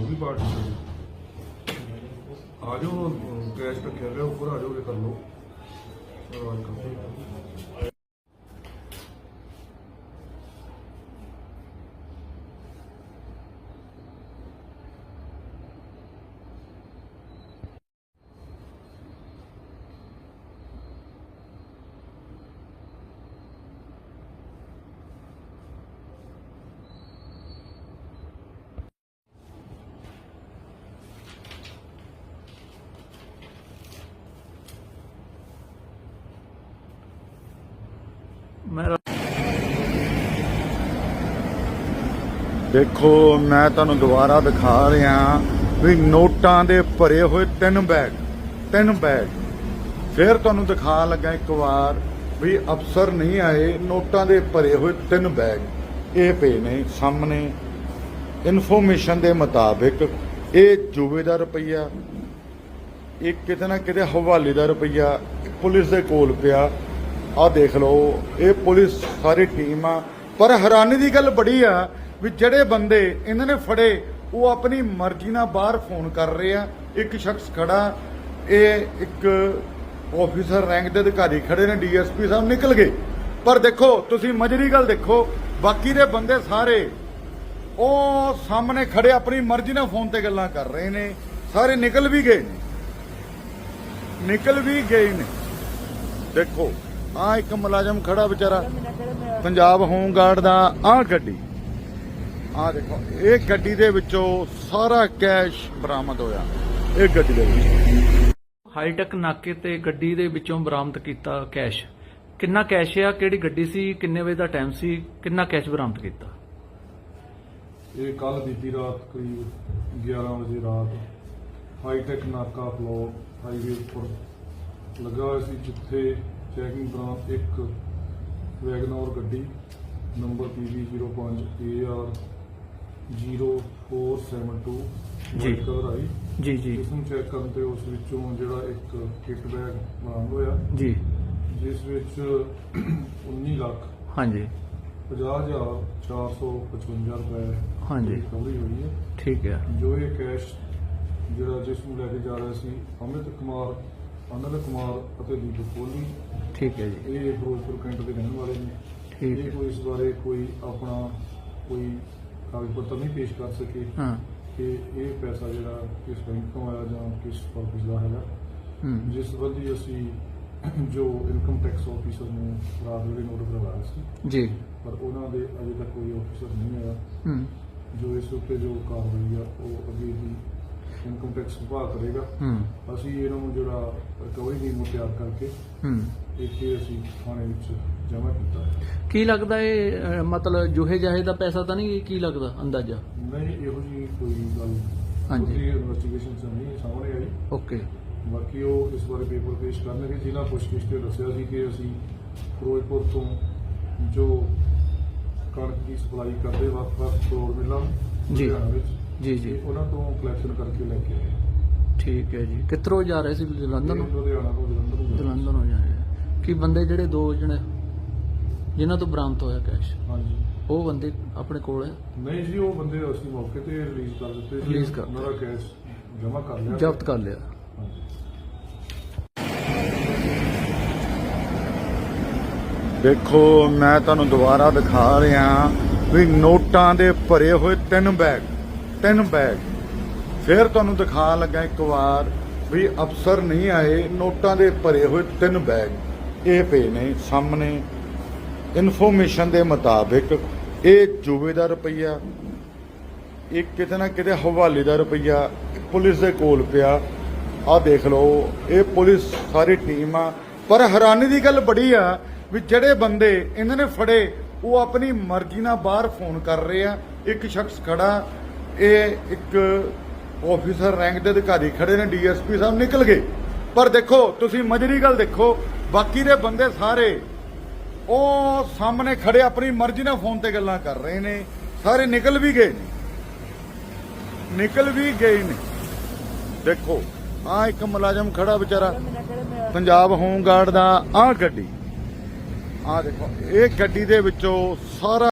ਵੀ party ਆ ਜਾਓ cash ਰੱਖਿਆ ਗਿਆ ਉੱਪਰ ਆ ਜਾਓਗੇ ਕਰ ਲਓ। ਮੈਂ ਦੇਖੋ, ਮੈਂ ਤੁਹਾਨੂੰ ਦੁਬਾਰਾ ਦਿਖਾ ਰਿਹਾ ਵੀ ਨੋਟਾਂ ਦੇ ਭਰੇ ਹੋਏ ਤਿੰਨ ਬੈਗ ਤਿੰਨ ਬੈਗ ਫਿਰ ਤੁਹਾਨੂੰ ਦਿਖਾ ਲੱਗਾ ਇੱਕ ਵਾਰ ਵੀ ਅਫਸਰ ਨਹੀਂ ਆਏ, ਨੋਟਾਂ ਦੇ ਭਰੇ ਹੋਏ ਤਿੰਨ ਬੈਗ ਇਹ ਪਏ ਨੇ ਸਾਹਮਣੇ। ਇਨਫੋਰਮੇਸ਼ਨ ਦੇ ਮੁਤਾਬਿਕ ਇਹ ਜੂਵੇ ਦਾ ਰੁਪਈਆ, ਇਹ ਕਿਤੇ ਨਾ ਕਿਤੇ ਹਵਾਲੇ ਦਾ ਰੁਪਈਆ ਪੁਲਿਸ ਦੇ ਕੋਲ ਪਿਆ। ਆਹ ਦੇਖ ਲਓ, ਇਹ ਪੁਲਿਸ ਸਾਰੀ ਟੀਮ ਆ। ਪਰ ਹੈਰਾਨੀ ਦੀ ਗੱਲ ਬੜੀ ਆ ਵੀ ਜਿਹੜੇ ਬੰਦੇ ਇਹਨਾਂ ਨੇ ਫੜੇ, ਉਹ ਆਪਣੀ ਮਰਜ਼ੀ ਨਾਲ ਬਾਹਰ ਫੋਨ ਕਰ ਰਹੇ ਆ। ਇੱਕ ਸ਼ਖਸ ਖੜਾ, ਇਹ ਇੱਕ ਆਫੀਸਰ ਰੈਂਕ ਦੇ ਅਧਿਕਾਰੀ ਖੜੇ ਨੇ ਡੀਐਸਪੀ ਸਾਹਿਬ ਨਿਕਲ ਗਏ। ਪਰ ਦੇਖੋ, ਤੁਸੀਂ ਮਜਰੀ ਗੱਲ ਦੇਖੋ, ਬਾਕੀ ਦੇ ਬੰਦੇ ਸਾਰੇ ਉਹ ਸਾਹਮਣੇ ਖੜੇ, ਆਪਣੀ ਮਰਜ਼ੀ ਨਾਲ ਫੋਨ ਤੇ ਗੱਲਾਂ ਕਰ ਰਹੇ ਨੇ। ਸਾਰੇ ਨਿਕਲ ਵੀ ਗਏ ਨੇ। ਨਿਕਲ ਵੀ ਗਏ ਨੇ। ਦੇਖੋ ਆ ਇੱਕ ਮੁਲਾਜ਼ਮ ਖੜਾ ਵਿਚਾਰਾ ਪੰਜਾਬ ਹੋਮ ਗਾਰਡ ਦਾ ਆ ਗੱਡੀ। ਆ ਦੇਖੋ ਇਹ ਗੱਡੀ ਦੇ ਵਿੱਚੋਂ ਸਾਰਾ ਕੈਸ਼ ਬਰਾਮਦ ਹੋਇਆ ਇਹ ਗੱਡੀ ਦੇ ਵਿੱਚ। ਹਾਈਟੈਕ ਨਾਕੇ ਤੇ ਗੱਡੀ ਦੇ ਵਿੱਚੋਂ ਬਰਾਮਦ ਕੀਤਾ ਕੈਸ਼। ਕਿੰਨਾ ਕੈਸ਼ ਆ ਕਿਹੜੀ ਗੱਡੀ ਸੀ ਕਿੰਨੇ ਵਜੇ ਦਾ ਟਾਈਮ ਸੀ ਕਿੰਨਾ ਕੈਸ਼ ਬਰਾਮਦ ਕੀਤਾ? ਇਹ ਕੱਲ ਬੀਤੀ ਰਾਤ ਕਰੀਬ 11 ਵਜੇ ਰਾਤ ਹਾਈਟੈਕ ਨਾਕਾ ਫਲੋ ਹਾਈਵੇ ਉੱਪਰ ਲੱਗਾ ਹੋਇਆ ਸੀ ਜਿੱਥੇ ਚੈਕਿੰਗ ਦੌਰਾਨ ਇੱਕ ਵੈਗਨੋਰ ਗੱਡੀ ਨੰਬਰ PV05 AR 0472 ਜੀ। ਕਲਰ ਆਈ। ਜੀ ਜੀ। ਇਸ ਨੂੰ ਚੈੱਕ ਕਰਨ ਤੇ ਉਸ ਵਿੱਚੋਂ ਜਿਹੜਾ ਇੱਕ ਕਿੱਟ ਬੈਗ ਬਰਾਮਦ ਹੋਇਆ। ਜੀ। ਜਿਸ ਵਿੱਚ 19 ਲੱਖ ਹਾਂਜੀ। 50455 ਰੁਪਏ ਹਾਂਜੀ। ਰਿਕਵਰੀ ਹੋਈ ਹੈ। ਠੀਕ ਹੈ। ਜੋ ਇਹ ਕੈਸ਼ ਜਿਹੜਾ ਜਿਸ ਨੂੰ ਲੈ ਕੇ ਜਾ ਰਿਹਾ ਸੀ ਅਮਿਤ ਕੁਮਾਰ ਅਨੰਦ ਕੁਮਾਰ ਅਤੇ ਦੀਪਕ ਕੋਹਲੀ। ਠੀਕ ਹੈ ਜੀ। ਇਹ ਫਿਰੋਜ਼ਪੁਰ ਕੈਂਟ ਦੇ ਰਹਿਣ ਵਾਲੇ ਨੇ। ਠੀਕ ਇਹ ਹੈ ਕੋਈ ਇਸ ਬਾਰੇ ਕੋਈ ਆਪਣਾ ਕੋਈ ਕਾਗਜ਼ ਪੱਤਰ ਨਹੀਂ ਪੇਸ਼ ਕਰ ਸਕੇ ਹਾਂ। ਕਿ ਇਹ ਪੈਸਾ ਜਿਹੜਾ ਕਿਸ ਬੈਂਕ ਤੋਂ ਆਇਆ ਜਾਂ ਕਿਸ ਪਰਪਸ ਦਾ ਹੈਗਾ ਹੂੰ। ਜਿਸ ਸੰਬੰਧੀ ਅਸੀਂ ਜੋ ਇਨਕਮ ਟੈਕਸ ਆਫੀਸਰ ਨੂੰ ਰਾਤ ਵੇਲੇ ਨੋਟ ਕਰਵਾਇਆ ਸੀ ਜੀ। ਪਰ ਉਹਨਾਂ ਦੇ ਅਜੇ ਤੱਕ ਕੋਈ ਆਫੀਸਰ ਨਹੀਂ ਆਇਆ। ਹੂੰ। ਜੋ ਇਸ ਉੱਤੇ ਜੋ ਕਾਰਵਾਈ ਆ ਉਹ ਅੱਗੇ ਦੀ ਇਨਕਮ ਟੈਕਸ ਵਿਭਾਗ ਕਰੇਗਾ। ਹੂੰ। ਅਸੀਂ ਇਹਨਾਂ ਨੂੰ ਜਿਹੜਾ ਰਿਕਵਰੀ ਨੀਮ ਤਿਆਰ ਕਰਕੇ ਹੂੰ। ਇੱਥੇ ਅਸੀਂ ਥਾਣੇ ਵਿੱਚ ਜਮ੍ਹਾਂ ਕੀਤਾ। ਹੈ। ਕੀ ਲੱਗਦਾ ਇਹ ਅਹ, ਮਤਲਬ ਜੁਹੇ ਜਾਹੇ ਦਾ ਪੈਸਾ ਤਾਂ ਨਹੀਂ ਕੀ ਲੱਗਦਾ ਅੰਦਾਜ਼ਾ? ਨਹੀਂ ਇਹੋ ਜੀ ਕੋਈ ਗੱਲ ਹਾਂਜੀ। ਇਨਵੈਸਟੀਗੇਸ਼ਨ ਚ ਨਹੀਂ ਸਾਹਮਣੇ ਆਈ। ਓਕੇ। ਬਾਕੀ ਉਹ ਇਸ ਬਾਰੇ ਪੇਪਰ ਪੇਸ਼ ਕਰਨਗੇ ਜਿਨ੍ਹਾਂ ਪੁੱਛਗਿੱਛ ਤੇ ਦੱਸਿਆ ਸੀ ਕਿ ਅਸੀਂ ਫਿਰੋਜ਼ਪੁਰ ਤੋਂ ਜੋ ਕਣਕ ਦੀ ਸਪਲਾਈ ਕਰਦੇ ਵੱਖ-ਵੱਖ ਸਟੋਰ ਮਿਲਾਂ ਜੀ। ਲੁਧਿਆਣਾ ਵਿੱਚ ਜੀ ਜੀ। ਤੇ ਉਹਨਾਂ ਤੋਂ ਕਲੈਕਸ਼ਨ ਕਰਕੇ ਲੈ ਕੇ ਆਏ ਠੀਕ ਹੈ ਜੀ। ਕਿੱਧਰੋਂ ਜਾ ਰਹੇ ਸੀ? ਜਲੰਧਰ ਨੂੰ? ਇਹ ਲੁਧਿਆਣਾ ਤੋਂ ਜਲੰਧਰ ਨੂੰ ਜਾ ਰਹੇ ਜਲੰਧਰ ਨੂੰ ਜਾ ਰਹੇ ਆ। ਕੀ ਬੰਦੇ ਜਿਹੜੇ ਦੋ ਜਣੇ? ਜਿਨ੍ਹਾਂ ਤੋਂ ਬਰਾਮਦ ਹੋਇਆ ਕੈਸ਼। ਹਾਂਜੀ। ਉਹ ਬੰਦੇ ਆਪਣੇ ਕੋਲ ਹੈ? ਨਹੀਂ ਜੀ ਉਹ ਬੰਦੇ ਅਸੀਂ ਮੌਕੇ ਤੇ ਰਿਲੀਜ਼ ਕਰ ਦਿੱਤੇ ਸੀ Release ਕਰ ਉਹਨਾਂ ਦਾ ਕੈਸ਼ ਜਮ੍ਹਾਂ ਕਰ ਲਿਆ। ਜ਼ਬਤ ਕਰ ਲਿਆ। ਹਾਂਜੀ। ਦੇਖੋ ਮੈਂ ਤੁਹਾਨੂੰ ਦੁਬਾਰਾ ਦਿਖਾ ਰਿਹਾ ਵੀ ਨੋਟਾਂ ਦੇ ਭਰੇ ਹੋਏ ਤਿੰਨ ਬੈਗ। ਤਿੰਨ ਬੈਗ। ਫਿਰ ਤੁਹਾਨੂੰ ਦਿਖਾਉਣ ਲੱਗਾ ਇੱਕ ਵਾਰ ਵੀ ਅਫਸਰ ਨਹੀਂ ਆਏ, ਨੋਟਾਂ ਦੇ ਭਰੇ ਹੋਏ ਤਿੰਨ ਬੈਗ। ਇਹ ਪਏ ਨੇ ਸਾਹਮਣੇ। ਇਨਫੋਰਮੇਸ਼ਨ ਦੇ ਮੁਤਾਬਿਕ ਇਹ ਜੂਵੇ ਦਾ ਰੁਪਈਆ, ਇਹ ਕਿਤੇ ਨਾ ਕਿਤੇ ਹਵਾਲੇ ਦਾ ਰੁਪਈਆ ਪੁਲਿਸ ਦੇ ਕੋਲ ਪਿਆ। ਆਹ ਦੇਖ ਲਓ, ਇਹ ਪੁਲਿਸ ਸਾਰੀ ਟੀਮ ਆ। ਪਰ ਹੈਰਾਨੀ ਦੀ ਗੱਲ ਬੜੀ ਆ ਵੀ ਜਿਹੜੇ ਬੰਦੇ ਇਹਨਾਂ ਨੇ ਫੜੇ, ਉਹ ਆਪਣੀ ਮਰਜ਼ੀ ਨਾਲ ਬਾਹਰ ਫੋਨ ਕਰ ਰਹੇ ਆ। ਇੱਕ ਸ਼ਖਸ ਖੜਾ ਇਹ ਇੱਕ ਆਫੀਸਰ ਰੈਂਕ ਦੇ ਅਧਿਕਾਰੀ ਖੜੇ ਨੇ ਡੀਐਸਪੀ ਸਾਹਿਬ ਨਿਕਲ ਗਏ। ਪਰ ਦੇਖੋ, ਤੁਸੀਂ ਮਜਰੀ ਗੱਲ ਦੇਖੋ, ਬਾਕੀ ਦੇ ਬੰਦੇ ਸਾਰੇ ਉਹ ਸਾਹਮਣੇ ਖੜੇ ਆਪਣੀ ਮਰਜ਼ੀ ਨਾਲ ਫੋਨ ਤੇ ਗੱਲਾਂ ਕਰ ਰਹੇ ਨੇ, ਸਾਰੇ ਨਿਕਲ ਵੀ ਗਏ ਨੇ। ਨਿਕਲ ਵੀ ਗਏ ਨੇ। ਦੇਖੋ ਆ ਇੱਕ ਮੁਲਾਜ਼ਮ ਖੜਾ ਵਿਚਾਰਾ, ਪੰਜਾਬ ਹੋਮ ਗਾਰਡ ਦਾ ਆ ਗੱਡੀ। ਆ ਦੇਖੋ, ਇਹ ਗੱਡੀ ਦੇ ਵਿੱਚੋਂ ਸਾਰਾ